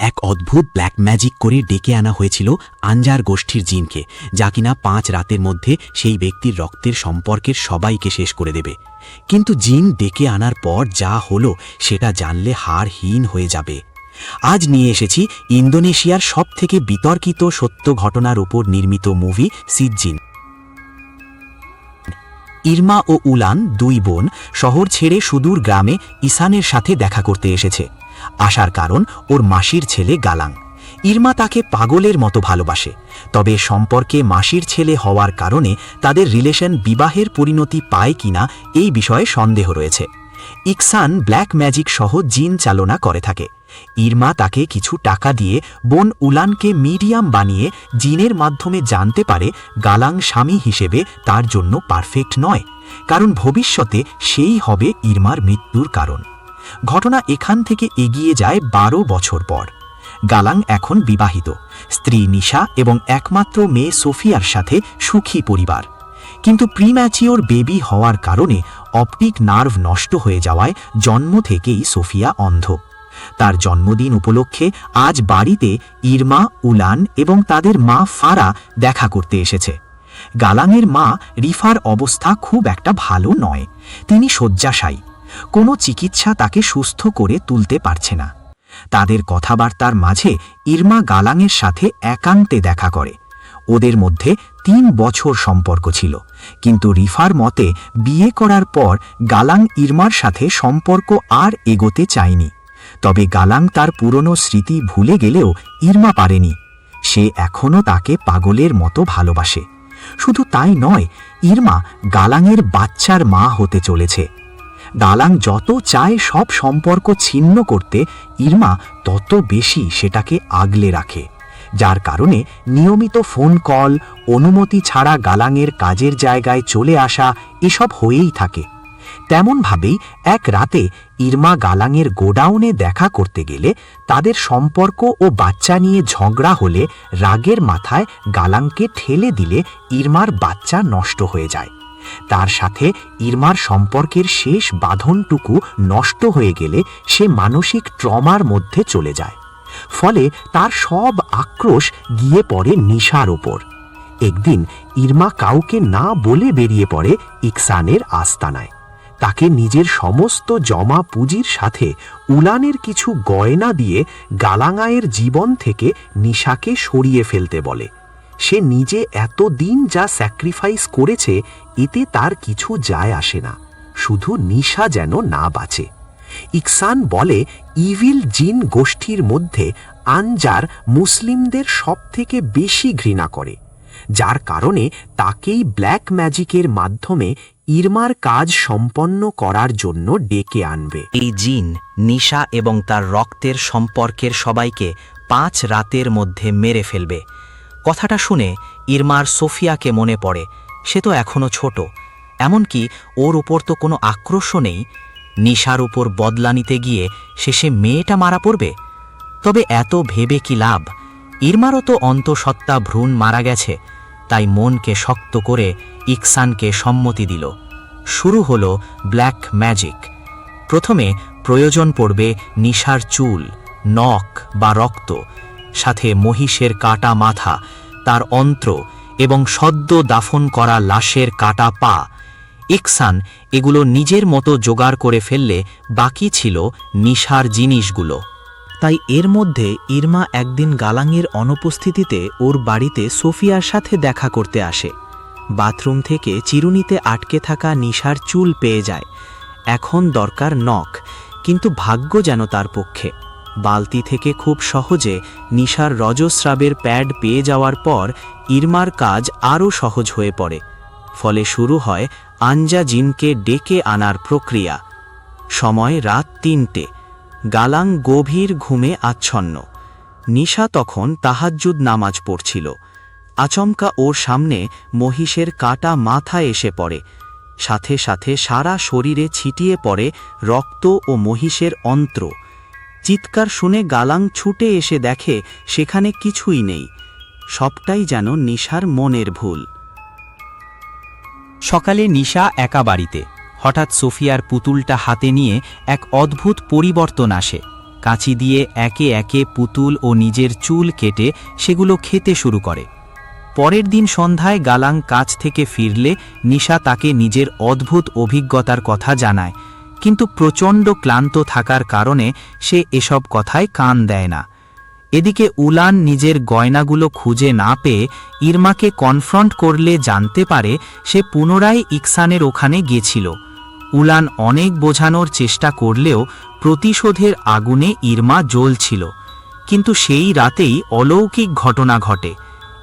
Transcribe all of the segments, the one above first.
এক অদ্ভুত black magic করে ডেকে আনা হয়েছিল আঞ্জার গোষ্ঠীর জিনকে, যা কিনা পাঁচ রাতের মধ্যে সেই ব্যক্তির রক্তের সম্পর্কের সবাইকে শেষ করে দেবে। কিন্তু জিন ডেকে আনার পর যা হলো, সেটা জানলে হারহীন হয়ে যাবে। আজ নিয়ে এসেছি ইন্দোনেশিয়ার সবথেকে বিতর্কিত সত্য ঘটনার উপর নির্মিত মুভি সিজ্জিন ইরমা ও উলান দুই বোন শহর ছেড়ে সুদূর গ্রামে ইসানের সাথে দেখা করতে এসেছে। আসার কারণ ওর মাসির ছেলে গালাং। ইরমা তাকে পাগলের মতো ভালোবাসে, তবে সম্পর্কে মাসির ছেলে হওয়ার কারণে তাদের রিলেশন বিবাহের পরিণতি পায় কিনা এই বিষয়ে সন্দেহ রয়েছে। ইকসান ব্ল্যাক ম্যাজিক সহ জিন চালনা করে থাকে। ইরমা তাকে কিছু টাকা দিয়ে বোন উলানকে মিডিয়াম বানিয়ে জিনের মাধ্যমে জানতে পারে গালাং স্বামী হিসেবে তার জন্য পারফেক্ট নয়, কারণ ভবিষ্যতে সেই হবে ইরমার মৃত্যুর কারণ। ঘটনা এখান থেকে এগিয়ে যায় বারো বছর পর। গালাং এখন বিবাহিত, স্ত্রী নিশা এবং একমাত্র মেয়ে সোফিয়ার সাথে সুখী পরিবার। কিন্তু প্রিম্যাচিওর বেবি হওয়ার কারণে অপটিক নার্ভ নষ্ট হয়ে যাওয়ায় জন্ম থেকেই সোফিয়া অন্ধ। তার জন্মদিন উপলক্ষে আজ বাড়িতে ইরমা, উলান এবং তাদের মা ফারা দেখা করতে এসেছে। গালাংয়ের মা রিফার অবস্থা খুব একটা ভালো নয়। তিনি শয্যাশায়ী। কোনো চিকিৎসা তাকে সুস্থ করে তুলতে পারছে না। তাদের কথাবার্তার মাঝে ইরমা গালাংয়ের সাথে একান্তে দেখা করে। ওদের মধ্যে তিন বছর সম্পর্ক ছিল, কিন্তু রিফার মতে বিয়ে করার পর গালাং ইরমার সাথে সম্পর্ক আর এগোতে চায়নি। তবে গালাং তার পুরনো স্মৃতি ভুলে গেলেও ইরমা পারেনি। সে এখনও তাকে পাগলের মতো ভালোবাসে। শুধু তাই নয়, ইরমা গালাংয়ের বাচ্চার মা হতে চলেছে। গালাং যত চায় সব সম্পর্ক ছিন্ন করতে ইরমা তত বেশি সেটাকে আগলে রাখে, যার কারণে নিয়মিত ফোন কল, অনুমতি ছাড়া গালাংয়ের কাজের জায়গায় চলে আসা এসব হয়েই থাকে। তেমনভাবেই এক রাতে ইরমা গালাংয়ের গোডাউনে দেখা করতে গেলে তাদের সম্পর্ক ও বাচ্চা নিয়ে ঝগড়া হলে রাগের মাথায় গালাংকে ঠেলে দিলে ইরমার বাচ্চা নষ্ট হয়ে যায়। তার সাথে ইরমার সম্পর্কের শেষ বাঁধনটুকু নষ্ট হয়ে গেলে সে মানসিক ট্রমার মধ্যে চলে যায়। ফলে তার সব আক্রোশ গিয়ে পড়ে নিশার ওপর। একদিন ইরমা কাউকে না বলে বেরিয়ে পড়ে ইকসানের আস্তানায়। তাকে নিজের সমস্ত জমা পুঁজির সাথে উলানের কিছু গয়না দিয়ে গালাঙায়ের জীবন থেকে নিশাকে সরিয়ে ফেলতে বলে। সে নিজে এতদিন যা স্যাক্রিফাইস করেছে, এতে তার কিছু যায় আসে না। শুধু নিশা যেন না বাঁচে। ইকসান বলে, ইভিল জিন গোষ্ঠীর মধ্যে আনজার মুসলিমদের সবথেকে বেশি ঘৃণা করে, যার কারণে তাকেই ব্ল্যাক ম্যাজিকের মাধ্যমে ইরমার কাজ সম্পন্ন করার জন্য ডেকে আনবে। এই জিন, নিশা এবং তার রক্তের সম্পর্কের সবাইকে পাঁচ রাতের মধ্যে মেরে ফেলবে। কথাটা শুনে ইরমার সোফিয়াকে মনে পড়ে, সে তো এখনও ছোট। এমনকি ওর উপর তো কোনো আক্রোশ নেই। নিশার উপর বদলা নিতে গিয়ে শেষে মেয়েটা মারা পড়বে? তবে এত ভেবে কি লাভ? ইরমারও তো অন্তঃসত্ত্বা ভ্রূণ মারা গেছে, তাই মনকে শক্ত করে ইকসানকে সম্মতি দিল। শুরু হল ব্ল্যাক ম্যাজিক। প্রথমে প্রয়োজন পড়বে নিশার চুল, নখ বা রক্ত। সাথে মহিষের কাটা মাথা, তার অন্ত্র এবং সদ্য দাফন করা লাশের কাটা পা। ইকসান এগুলো নিজের মতো জোগাড় করে ফেললে বাকি ছিল নিশার জিনিসগুলো। তাই এর মধ্যে ইরমা একদিন গালাংয়ের অনুপস্থিতিতে ওর বাড়িতে সোফিয়ার সাথে দেখা করতে আসে। বাথরুম থেকে চিরুনিতে আটকে থাকা নিশার চুল পেয়ে যায়। এখন দরকার নখ, কিন্তু ভাগ্য যেন তার পক্ষে। বালতি থেকে খুব সহজে নিশার রজস্রাবের প্যাড পেয়ে যাওয়ার পর ইরমার কাজ আরও সহজ হয়ে পড়ে। ফলে শুরু হয় আঞ্জা জিনকে ডেকে আনার প্রক্রিয়া। সময় রাত তিনটে। গালাং গভীর ঘুমে আচ্ছন্ন। নিশা তখন তাহাজ্জুদ নামাজ পড়ছিল। আচমকা ওর সামনে মহিষের কাটা মাথা এসে পড়ে। সাথে সাথে সারা শরীরে ছিটিয়ে পড়ে রক্ত ও মহিষের অন্ত্র। চিৎকার শুনে গালাং ছুটে এসে দেখে সেখানে কিছুই নেই। সবটাই যেন নিশার মনের ভুল। সকালে নিশা একা বাড়িতে। হঠাৎ সোফিয়ার পুতুলটা হাতে নিয়ে এক অদ্ভুত পরিবর্তন আসে। কাঁচি দিয়ে একে একে পুতুল ও নিজের চুল কেটে সেগুলো খেতে শুরু করে। পরের দিন সন্ধ্যায় গালাং কাজ থেকে ফিরলে নিশা তাকে নিজের অদ্ভুত অভিজ্ঞতার কথা জানায়। কিন্তু প্রচণ্ড ক্লান্ত থাকার কারণে সে এসব কথায় কান দেয় না। এদিকে উলান নিজের গয়নাগুলো খুঁজে না পেয়ে ইরমাকে কনফ্রন্ট করলে জানতে পারে সে পুনরায় ইকসানের ওখানে গেছিল উলান অনেক বোঝানোর চেষ্টা করলেও প্রতিশোধের আগুনে ইরমা জ্বলছিল। কিন্তু সেই রাতেই অলৌকিক ঘটনা ঘটে।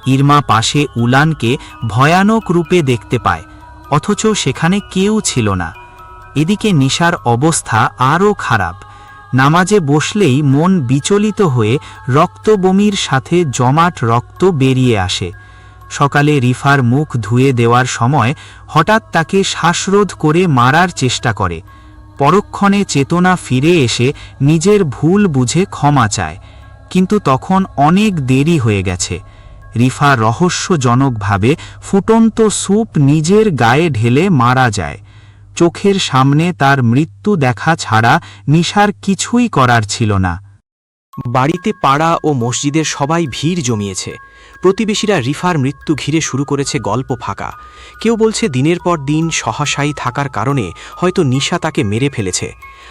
ইরমা পাশে উলানকে ভয়ানক রূপে দেখতে পায়, অথচ সেখানে কেউ ছিল না। এদিকে নিশার অবস্থা আরও খারাপ। নামাজে বসলেই মন বিচলিত হয়ে রক্তবমির সাথে জমাট রক্ত বেরিয়ে আসে। সকালে রিফার মুখ ধুয়ে দেওয়ার সময় হঠাৎ তাকে শ্বাসরোধ করে মারার চেষ্টা করে। পরক্ষণে চেতনা ফিরে এসে নিজের ভুল বুঝে ক্ষমা চায়। কিন্তু তখন অনেক দেরি হয়ে গেছে। রিফা রহস্যজনকভাবে ফুটন্ত স্যুপ নিজের গায়ে ঢেলে মারা যায়। চোখের সামনে তার মৃত্যু দেখা ছাড়া নিশার কিছুই করার ছিল না। বাড়িতে পাড়া ও মসজিদের সবাই ভিড় জমিয়েছে। প্রতিবেশীরা রিফার মৃত্যু ঘিরে শুরু করেছে গল্প ফাঁকা। কেউ বলছে দিনের পর দিন সহাশায়ী থাকার কারণে হয়তো নিশা তাকে মেরে ফেলেছে।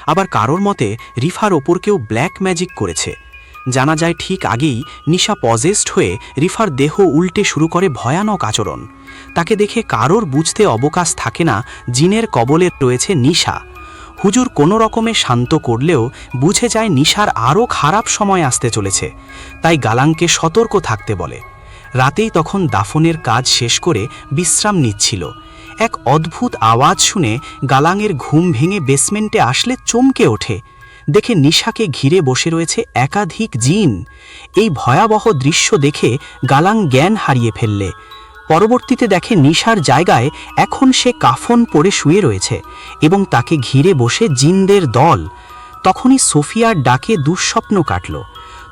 আবার কারোর মতে, রিফার ওপর কেউ ব্ল্যাক ম্যাজিক করেছে। জানা যায় ঠিক আগেই নিশা পজেস্ট হয়ে রিফার দেহ উল্টে শুরু করে ভয়ানক আচরণ। তাকে দেখে কারোর বুঝতে অবকাশ থাকে না, জিনের কবলে রয়েছে নিশা। হুজুর কোনো রকমে শান্ত করলেও বুঝে যায় নিশার আরও খারাপ সময় আসতে চলেছে। তাই গালাংকে সতর্ক থাকতে বলে। রাতেই তখন দাফনের কাজ শেষ করে বিশ্রাম নিচ্ছিল। এক অদ্ভুত আওয়াজ শুনে গালাংয়ের ঘুম ভেঙে বেসমেন্টে আসলে চমকে ওঠে। দেখে নিশাকে ঘিরে বসে রয়েছে একাধিক জিন। এই ভয়াবহ দৃশ্য দেখে গালাং জ্ঞান হারিয়ে ফেললে। পরবর্তীতে দেখে নিশার জায়গায় এখন সে কাফন পরে শুয়ে রয়েছে এবং তাকে ঘিরে বসে জিনদের দল। তখনই সোফিয়ার ডাকে দুঃস্বপ্ন কাটল।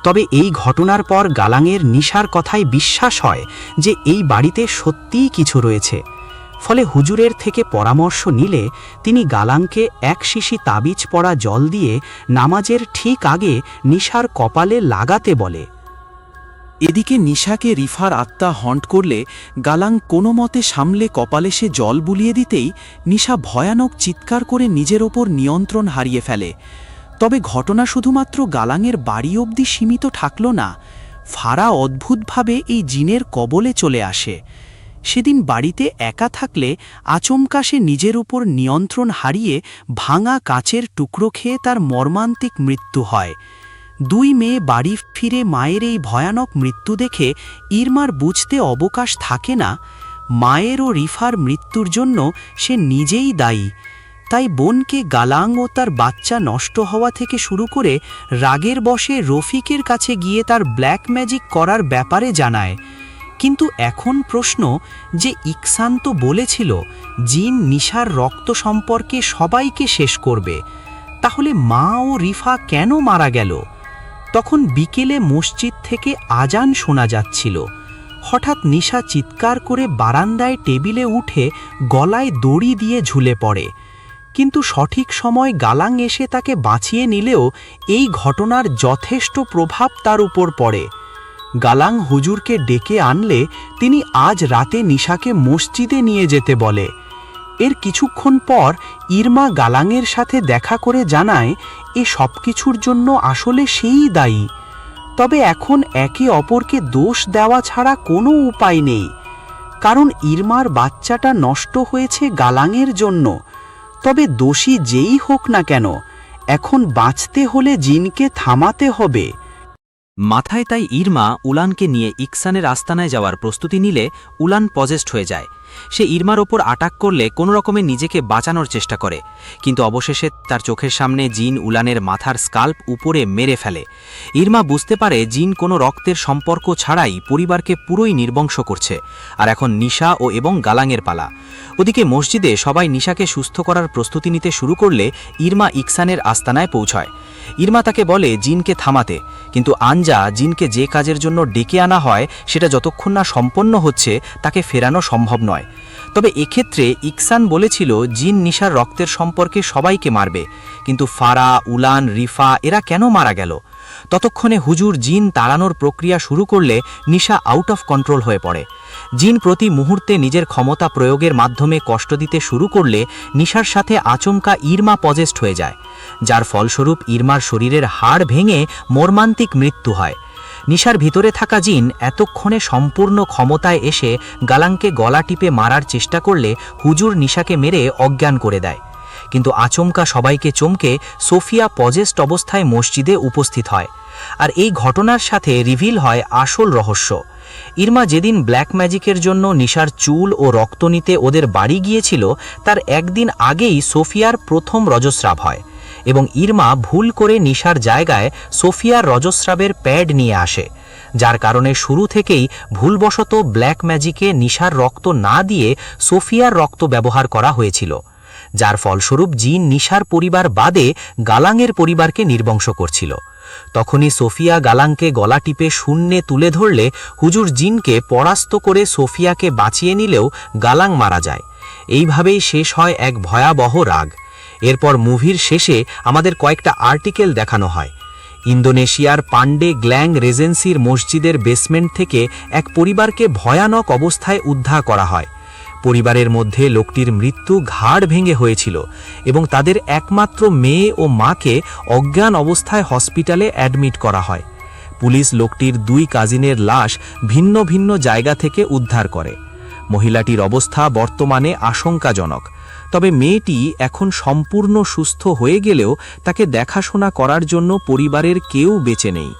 তবে এই ঘটনার পর গালাংয়ের নিশার কথায় বিশ্বাস হয় যে এই বাড়িতে সত্যিই কিছু রয়েছে। ফলে হুজুরের থেকে পরামর্শ নিলে তিনি গালাংকে এক শিশি তাবিজ পড়া জল দিয়ে নামাজের ঠিক আগে নিশার কপালে লাগাতে বলে। এদিকে নিশাকে রিফার আত্মা হন্ট করলে গালাং কোনো মতে সামলে কপালে সে জল বুলিয়ে দিতেই নিশা ভয়ানক চিৎকার করে নিজের ওপর নিয়ন্ত্রণ হারিয়ে ফেলে। তবে ঘটনা শুধুমাত্র গালাংয়ের বাড়ি অবধি সীমিত থাকল না, ফারা অদ্ভুতভাবে এই জিনের কবলে চলে আসে। সেদিন বাড়িতে একা থাকলে আচমকা সে নিজের উপর নিয়ন্ত্রণ হারিয়ে ভাঙা কাচের টুকরো খেয়ে তার মর্মান্তিক মৃত্যু হয়। দুই মেয়ে বাড়ি ফিরে মায়ের এই ভয়ানক মৃত্যু দেখে ইরমার বুঝতে অবকাশ থাকে না। মায়ের ও রিফার মৃত্যুর জন্য সে নিজেই দায়ী। তাই বোনকে গালাং ও তার বাচ্চা নষ্ট হওয়া থেকে শুরু করে রাগের বশে রফিকের কাছে গিয়ে তার ব্ল্যাক ম্যাজিক করার ব্যাপারে জানায়। কিন্তু এখন প্রশ্ন যে ইকসান তো বলেছিল, জিন নিশার রক্ত সম্পর্কে সবাইকে শেষ করবে। তাহলে মা ও রিফা কেন মারা গেল? তখন বিকেলে মসজিদ থেকে আজান শোনা যাচ্ছিল। হঠাৎ নিশা চিৎকার করে বারান্দায় টেবিলে উঠে গলায় দড়ি দিয়ে ঝুলে পড়ে। কিন্তু সঠিক সময় গালাং এসে তাকে বাঁচিয়ে নিলেও এই ঘটনার যথেষ্ট প্রভাব তার উপর পড়ে। গালাং হুজুরকে ডেকে আনলে তিনি আজ রাতে নিশাকে মসজিদে নিয়ে যেতে বলে। এর কিছুক্ষণ পর ইরমা গালাংয়ের সাথে দেখা করে জানায়, এ সব কিছুর জন্য আসলে সেই দায়ী। তবে এখন একে অপরকে দোষ দেওয়া ছাড়া কোনো উপায় নেই। কারণ ইরমার বাচ্চাটা নষ্ট হয়েছে গালাংয়ের জন্য। তবে দোষী যেই হোক না কেন, এখন বাঁচতে হলে জিনকে থামাতে হবে। মাথায় তাই ইরমা উলানকে নিয়ে ইকসানের আস্তানায় যাওয়ার প্রস্তুতি নিলে উলান পজেস্ট হয়ে যায়। সে ইরমার ওপর আটাক করলে কোনো রকমে নিজেকে বাঁচানোর চেষ্টা করে। কিন্তু অবশেষে তার চোখের সামনে জিন উলানের মাথার স্কাল্প উপরে মেরে ফেলে। ইরমা বুঝতে পারে জিন কোনো রক্তের সম্পর্ক ছাড়াই পরিবারকে পুরোই নির্বংশ করছে, আর এখন নিশা ও এবং গালাঙের পালা। ওদিকে মসজিদে সবাই নিশাকে সুস্থ করার প্রস্তুতি নিতে শুরু করলে ইরমা ইকসানের আস্তানায় পৌঁছয়। ইরমা তাকে বলে, জিনকে থামাতে। কিন্তু আঞ্জা জিনকে যে কাজের জন্য ডেকে আনা হয়, সেটা যতক্ষণ না সম্পন্ন হচ্ছে, তাকে ফেরানো সম্ভব নয়। তবে এক্ষেত্রে ইকসান বলেছিল জিন নিশার রক্তের সম্পর্কে সবাইকে মারবে, কিন্তু ফারা, উলান, রিফা এরা কেন মারা গেল? ততক্ষণে হুজুর জিন তাড়ানোর প্রক্রিয়া শুরু করলে নিশা আউট অফ কন্ট্রোল হয়ে পড়ে। জিন প্রতি মুহূর্তে নিজের ক্ষমতা প্রয়োগের মাধ্যমে কষ্ট দিতে শুরু করলে নিশার সাথে আচমকা ইরমা পজেস্ট হয়ে যায়, যার ফলস্বরূপ ইরমার শরীরের হাড় ভেঙে মর্মান্তিক মৃত্যু হয়। নিশার ভিতরে থাকা জিন এতক্ষণে সম্পূর্ণ ক্ষমতায় এসে গালাংকে গলা টিপে মারার চেষ্টা করলে হুজুর নিশাকে মেরে অজ্ঞান করে দেয়। কিন্তু আচমকা সবাইকে চমকে সোফিয়া পজেস্ট অবস্থায় মসজিদে উপস্থিত হয়। আর এই ঘটনার সাথে রিভিল হয় আসল রহস্য। ইরমা যেদিন ব্ল্যাক ম্যাজিকের জন্য নিশার চুল ও রক্ত নিতে ওদের বাড়ি গিয়েছিল, তার একদিন আগেই সোফিয়ার প্রথম রজস্রাব হয়। এবং ইরমা ভুল করে নিশার জায়গায় সোফিয়ার রজস্রাবের প্যাড নিয়ে আসে, যার কারণে শুরু থেকেই ভুলবশত ব্ল্যাক ম্যাজিকে নিশার রক্ত না দিয়ে সোফিয়ার রক্ত ব্যবহার করা হয়েছিল, যার ফলস্বরূপ জিন নিশার পরিবার বাদে গালাংয়ের পরিবারকে নির্বংশ করছিল। তখনই সোফিয়া গালাংকে গলা টিপে শূন্যে তুলে ধরলে হুজুর জিনকে পরাস্ত করে সোফিয়াকে বাঁচিয়ে নিলেও গালাং মারা যায়। এইভাবেই শেষ হয় এক ভয়াবহ রাগ। এরপর মুভির শেষে আমাদের কয়েকটা আর্টিকেল দেখানো হয়। ইন্দোনেশিয়ার পান্ডে গ্ল্যাং রেজেন্সির মসজিদের বেসমেন্ট থেকে এক পরিবারকে ভয়ানক অবস্থায় উদ্ধার করা হয়। পরিবারের মধ্যে লোকটির মৃত্যু ঘাড় ভেঙে হয়েছিল এবং তাদের একমাত্র মেয়ে ও মাকে অজ্ঞান অবস্থায় হসপিটালে অ্যাডমিট করা হয়। পুলিশ লোকটির দুই কাজিনের লাশ ভিন্ন ভিন্ন জায়গা থেকে উদ্ধার করে। মহিলাটির অবস্থা বর্তমানে আশঙ্কাজনক। তবে মেয়েটি এখন সম্পূর্ণ সুস্থ হয়ে গেলেও তাকে দেখাশোনা করার জন্য পরিবারের কেউ বেঁচে নেই।